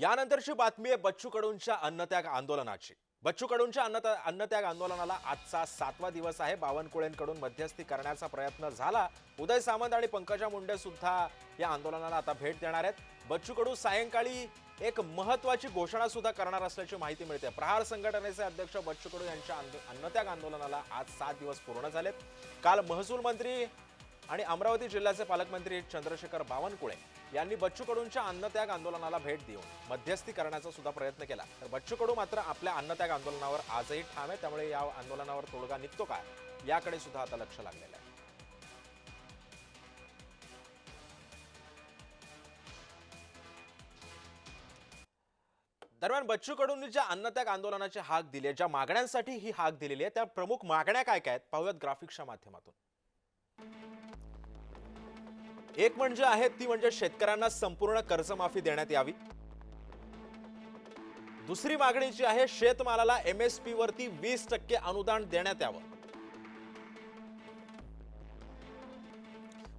यानंतरची बातमी आहे बच्चू कडूंच्या अन्नत्याग आंदोलनाची. बच्चू कडूंच्या अन्न अन्नत्याग आंदोलनाला आजचा सातवा दिवस आहे. बावनकुळेंकडून मध्यस्थी करण्याचा प्रयत्न झाला. उदय सामंत आणि पंकजा मुंडे सुद्धा या आंदोलनाला आता भेट देणार आहेत. बच्चू कडू सायंकाळी एक महत्वाची घोषणा सुद्धा करणार असल्याची माहिती मिळते. प्रहार संघटनेचे अध्यक्ष बच्चू कडू यांच्या अन्नत्याग आंदोलनाला आज सात दिवस पूर्ण झालेत. काल महसूल मंत्री आणि अमरावती जिल्ह्याचे पालकमंत्री चंद्रशेखर बावनकुळे यांनी बच्चू कडूंच्या अन्नत्याग आंदोलनाला भेट देऊन मध्यस्थी करण्याचा सुद्धा प्रयत्न केला. तर बच्चू कडू मात्र आपल्या अन्नत्याग आंदोलनावर आजही ठाम आहे त्यामुळे या आंदोलनावर तोडगा निघतो काय याकडे सुद्धा आता लक्ष लागलेलं आहे. दरम्यान बच्चू कडूंनी ज्या अन्नत्याग आंदोलनाची हाक दिली आहे ज्या मागण्यांसाठी ही हाक दिलेली आहे त्या प्रमुख मागण्या काय काय आहेत पाहूयात ग्राफिक्सच्या माध्यमातून. एक म्हणजे आहे ती म्हणजे शेतकऱ्यांना संपूर्ण कर्जमाफी देण्यात यावी. दुसरी मागणी जी आहे शेतमालाला एम एस वरती वीस टक्के अनुदान देण्यात यावं.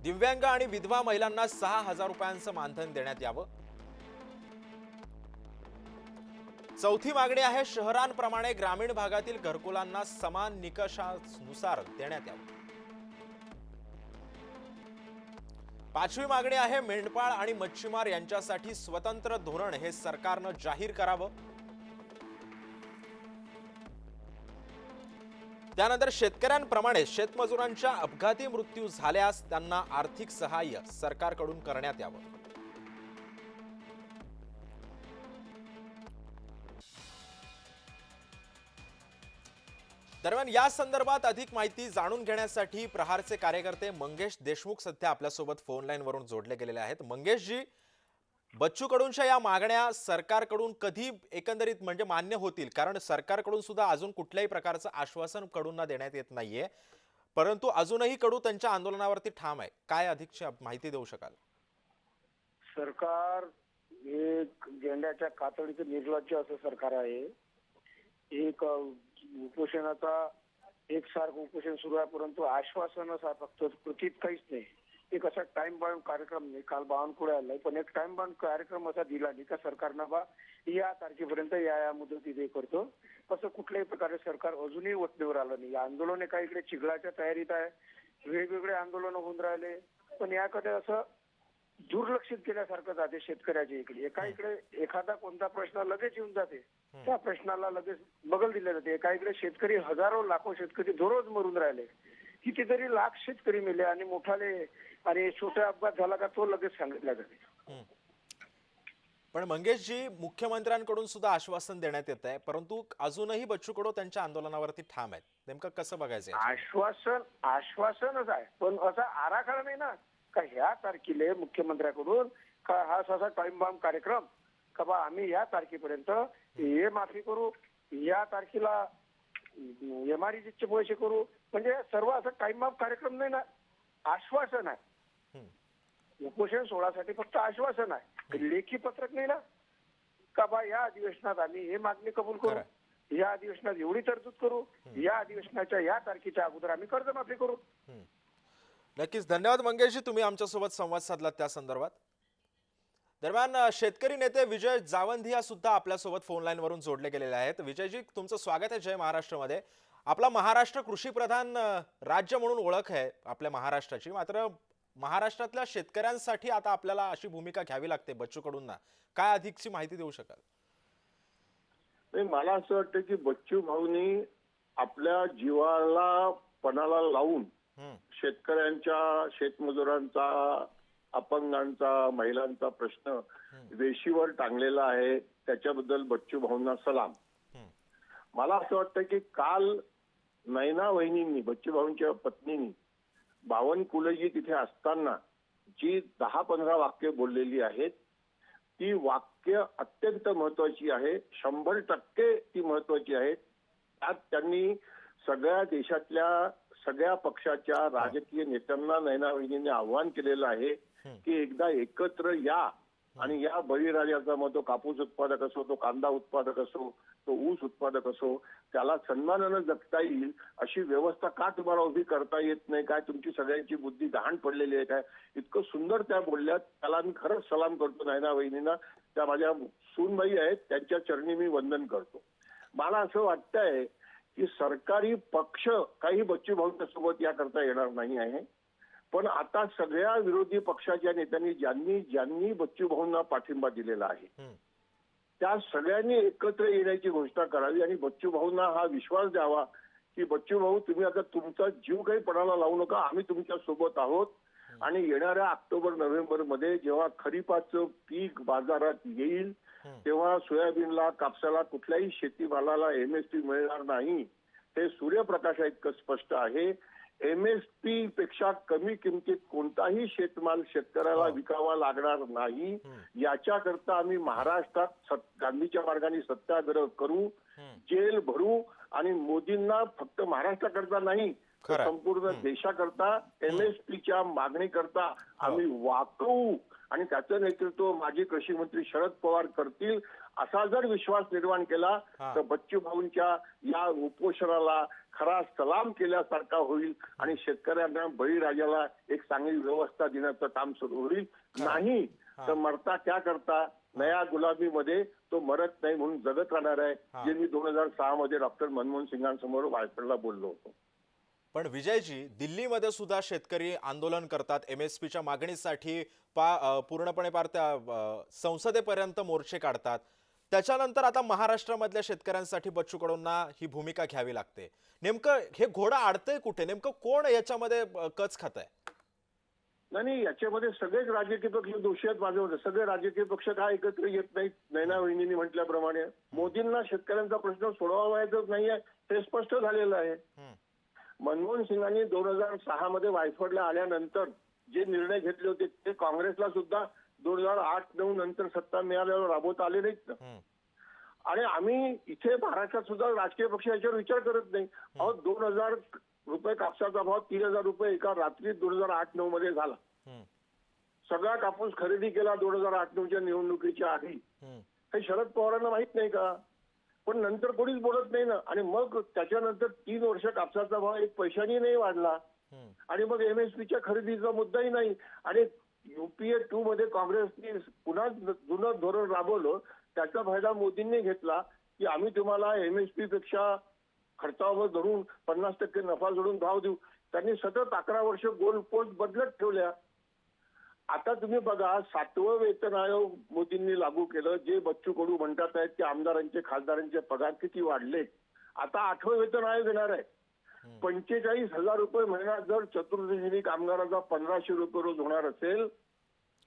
दिव्यांग आणि विधवा महिलांना सहा हजार रुपयांचं मानधन देण्यात यावं. चौथी मागणी आहे शहरांप्रमाणे ग्रामीण भागातील घरकुलांना समान निकषानुसार देण्यात यावं. पाचवी मागणी आहे मेंढपाळ आणि मच्छीमार यांच्यासाठी स्वतंत्र धोरण हे सरकारनं जाहीर करावं. त्यानंतर शेतकऱ्यांप्रमाणे शेतमजुरांच्या अपघाती मृत्यू झाल्यास त्यांना आर्थिक सहाय्य सरकारकडून करण्यात यावं. दरम्यान या संदर्भात अधिक माहिती जाणून घेण्यासाठी प्रहारचे कार्यकर्ते मंगेश देशमुख सध्या आपल्यासोबत फोन लाईन वरून जोडले गेलेले आहेत. मंगेशजी बच्चू कडूंच्या या मागण्या सरकारकडून कधी एकंदरीत म्हणजे मान्य होतील? कारण सरकारकडून सुद्धा अजून कुठल्याही प्रकारचं आश्वासन कडूंना देण्यात येत नाहीये. परंतु अजूनही कडू त्यांच्या आंदोलनावरती ठाम आहे. काय अधिकची माहिती देऊ शकाल? सरकार एक झेंड्याच्या कातडीचं निर्लज्ज असं सरकार आहे. एक उपोषणाचा एकसारखं उपोषण सुरू आहे परंतु आश्वासन फक्त कृतीत काहीच नाही. एक असा टाइम बाउंड कार्यक्रम नाही. काल बावनकुळे आलाय पण एक टाइम बाउंड कार्यक्रम असा दिला नाही का सरकारनं बा या तारखेपर्यंत या या मुदतीत हे करतो. असं कुठल्याही प्रकारे सरकार अजूनही वटणीवर आलं नाही. आंदोलन एका इकडे चिघळाच्या तयारीत आहे. वेगवेगळे आंदोलन होऊन राहिले. पण याकडे असं दुर्लक्षित केल्यासारखं जाते शेतकऱ्याच्या इकडे. एका इकडे एखादा कोणता प्रश्न लगेच येऊन जाते. त्या प्रश्नाला लगेच बगल दिले जाते. एका इकडे शेतकरी हजारो लाखो शेतकरी दररोज मरून राहिले. कितीतरी लाख शेतकरी मेले आणि मोठाले आणि छोटा अपघात झाला का तो लगेच सांगितला जाते. पण मंगेशजी मुख्यमंत्र्यांकडून सुद्धा आश्वासन देण्यात येत आहे. परंतु अजूनही बच्चू कडू त्यांच्या आंदोलनावरती ठाम आहेत. नेमकं कसं बघायचं? आश्वासन आश्वासनच आहे. पण असा आराखडा नाही ना का ह्या तारखेला मुख्यमंत्र्याकडून का हा असा टाइम बॉम्ब कार्यक्रम? का बा आम्ही या तारखेपर्यंत हे माफी करू? या तारखेला एमआरईचे पैसे करू? म्हणजे सर्व असं टाइम बॉम्ब कार्यक्रम नाही ना. आश्वासन आहे. उपोषण सोहळ्यासाठी फक्त आश्वासन आहे. लेखी पत्रक नाही ना. का बा या अधिवेशनात आम्ही हे मागणी कबूल करू. या अधिवेशनात एवढी तरतूद करू? या अधिवेशनाच्या या तारखेच्या अगोदर आम्ही कर्जमाफी करू? नक्कीच. धन्यवाद मंगेशजी तुम्ही आमच्यासोबत संवाद साधलात त्या संदर्भात. दरम्यान शेतकरी नेते विजय जावंधिया सुद्धा आपल्यासोबत फोन लाईन जोडले गेलेले आहेत. विजयजी तुमचं स्वागत आहे जय महाराष्ट्रमध्ये. आपला महाराष्ट्र कृषीप्रधान राज्य म्हणून ओळख आहे आपल्या महाराष्ट्राची. मात्र महाराष्ट्रातल्या शेतकऱ्यांसाठी आता आपल्याला अशी भूमिका घ्यावी लागते बच्चू कडूंना काय अधिकची माहिती देऊ शकाल? मला असं वाटतं की बच्चू भाऊनी आपल्या जीवाला पणाला लावून शेतकऱ्यांच्या शेतमजुरांचा अपंगांचा महिलांचा प्रश्न वेशीवर टांगलेला आहे. त्याच्याबद्दल बच्चू भाऊंना सलाम. मला असं वाटतं की काल नैना वहिनींनी बच्चू भाऊंच्या पत्नीनी बावनकुळेजी तिथे असताना जी दहा पंधरा वाक्य बोललेली आहेत ती वाक्य अत्यंत महत्वाची आहे. शंभर टक्के ती महत्वाची आहेत. त्यात त्यांनी सगळ्या देशातल्या सगळ्या पक्षाच्या राजकीय नेत्यांना नैना वहिनींनी आव्हान केलेलं आहे की एकदा एकत्र या. आणि या बळीराजाचा मग तो कापूस उत्पादक असो तो कांदा उत्पादक असो तो ऊस उत्पादक असो त्याला सन्मानानं जगता येईल अशी व्यवस्था का तुम्हाला उभी करता येत नाही? काय तुमची सगळ्यांची बुद्धी गहाण पडलेली आहे काय? इतकं सुंदर त्या बोलल्या त्याला मी खरंच सलाम करतो नायना वहिनींना त्या माझ्या सूनबाई आहेत. त्यांच्या चरणी मी वंदन करतो. मला असं वाटतंय की सरकारी पक्ष काही बच्चू भाऊंच्या सोबत याकरता येणार नाही आहे पण आता सगळ्या विरोधी पक्षाच्या नेत्यांनी ज्यांनी ज्यांनी बच्चू भाऊंना पाठिंबा दिलेला आहे. त्या सगळ्यांनी एकत्र येण्याची घोषणा करावी आणि बच्चू भाऊंना हा विश्वास द्यावा की बच्चू भाऊ तुम्ही आता तुमचा जीव काही पणाला लावू नका आम्ही तुमच्यासोबत आहोत आणि येणाऱ्या ऑक्टोबर नोव्हेंबरमध्ये जेव्हा खरीपाचं पीक बाजारात येईल. तेव्हा सोयाबीनला कापसाला कुठल्याही शेतीमालाला एमएसपी मिळणार नाही हे सूर्यप्रकाशा इतकं स्पष्ट आहे एमएसपी पेक्षा कमी किमतीत कोणताही शेतमाल शेतकऱ्याला हो. विकावा लागणार नाही. याच्याकरता आम्ही महाराष्ट्रात गांधीच्या मार्गाने सत्याग्रह करू. जेल भरू आणि मोदींना फक्त महाराष्ट्राकरता नाही संपूर्ण. देशाकरता एमएसपीच्या मागणीकरता आम्ही वाकवू आणि त्याचं नेतृत्व माजी कृषी मंत्री शरद पवार करतील असा जर विश्वास निर्माण केला हा. तर बच्चू भाऊंच्या या उपोषणाला खरा सलाम केल्यासारखा होईल आणि शेतकऱ्यांना बळीराजाला एक चांगली व्यवस्था देण्याचं काम सुरू होईल नाही हा. तर मरता क्या करता नया गुलाबीमध्ये तो मरत नाही म्हणून जगत राहणार आहे हा. जे मी दोन हजार सहा मध्ये डॉक्टर मनमोहन सिंगांसमोर वायफळला बोललो होतो पण विजयजी दिल्लीमध्ये सुद्धा शेतकरी आंदोलन करतात. एमएसपीच्या मागणीसाठी पा पूर्णपणे पार त्या संसदेपर्यंत मोर्चे काढतात. त्याच्यानंतर आता महाराष्ट्रामधल्या शेतकऱ्यांसाठी बच्चू कडूंना ही भूमिका घ्यावी लागते. नेमकं हे घोडं अडतंय कुठे? नेमकं कोण याच्यामध्ये कच खात आहे? नाही याच्यामध्ये सगळेच राजकीय पक्ष दोषी आहेत मते. सगळे राजकीय पक्ष का एकत्र येत नाहीत? नैना वहिनींनी म्हटल्याप्रमाणे. मोदींना शेतकऱ्यांचा प्रश्न सोडवायचाच नाहीये हे स्पष्ट झालेलं आहे. मनमोहन सिंगांनी दोन हजार सहा मध्ये वायफडला आल्यानंतर जे निर्णय घेतले होते ते काँग्रेसला सुद्धा दोन हजार आठ नऊ नंतर सत्ता मिळाल्यावर राबवता आले नाहीत. ना आणि आम्ही इथे महाराष्ट्रात सुद्धा राजकीय पक्ष याच्यावर विचार करत नाही. अहो दोन हजार रुपये कापसाचा भाव तीन हजार रुपये एका रात्रीत दोन हजार आठ नऊ मध्ये झाला. सगळा कापूस खरेदी केला दोन हजार आठ नऊच्या निवडणुकीच्या आधी. हे शरद पवारांना माहीत नाही का? पण नंतर कोणीच बोलत नाही ना. आणि मग त्याच्यानंतर तीन वर्ष कापसाचा भाव एक पैशानी नाही वाढला. आणि मग एमएसपीच्या खरेदीचा मुद्दाही नाही. आणि युपीए टू मध्ये काँग्रेसने पुन्हा जुनं धोरण राबवलं. त्याचा फायदा मोदींनी घेतला की आम्ही तुम्हाला एमएसपी पेक्षा खर्चावर धरून पन्नास टक्के नफा जोडून भाव देऊ. त्यांनी सतत अकरा वर्ष गोल पोस्ट बदलत ठेवल्या. आता तुम्ही बघा सातवं वेतन आयोग मोदींनी लागू केलं. जे बच्चू कडू म्हणतात आहेत की आमदारांचे खासदारांचे पगार किती वाढले. आता आठवं वेतन आयोग येणार आहे. पंचेचाळीस हजार रुपये महिना जर चतुर्दशीनी कामगाराचा पंधराशे रुपये रोज होणार असेल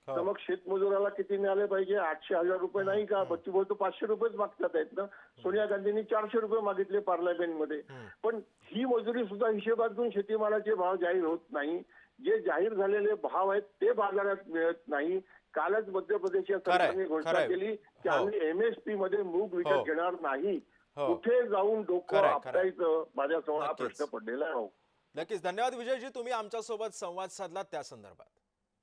तर मग शेतमजुराला किती मिळाले पाहिजे? आठशे हजार रुपये नाही का? बच्चू तर पाचशे रुपयेच मागतात आहेत ना? सोनिया गांधींनी चारशे रुपये मागितले पार्लमेंटमध्ये. पण ही मजुरी सुद्धा हिशेबातून शेतीमालाचे भाव जाहीर होत नाही. जे जाहीर झालेले भाव आहेत ते बाजारात मिळत नाही कालच मध्य प्रदेशच्या सरकारने घोषणा. केली की हो. आम्ही एमएसपी मध्ये मूग हो. विकत घेणार नाही हो. कुठे जाऊन डोकं. आपटायचं माझ्यासमोर हा. प्रश्न पडलेला आहे नक्कीच धन्यवाद विजयजी तुम्ही आमच्यासोबत संवाद साधलात त्या संदर्भात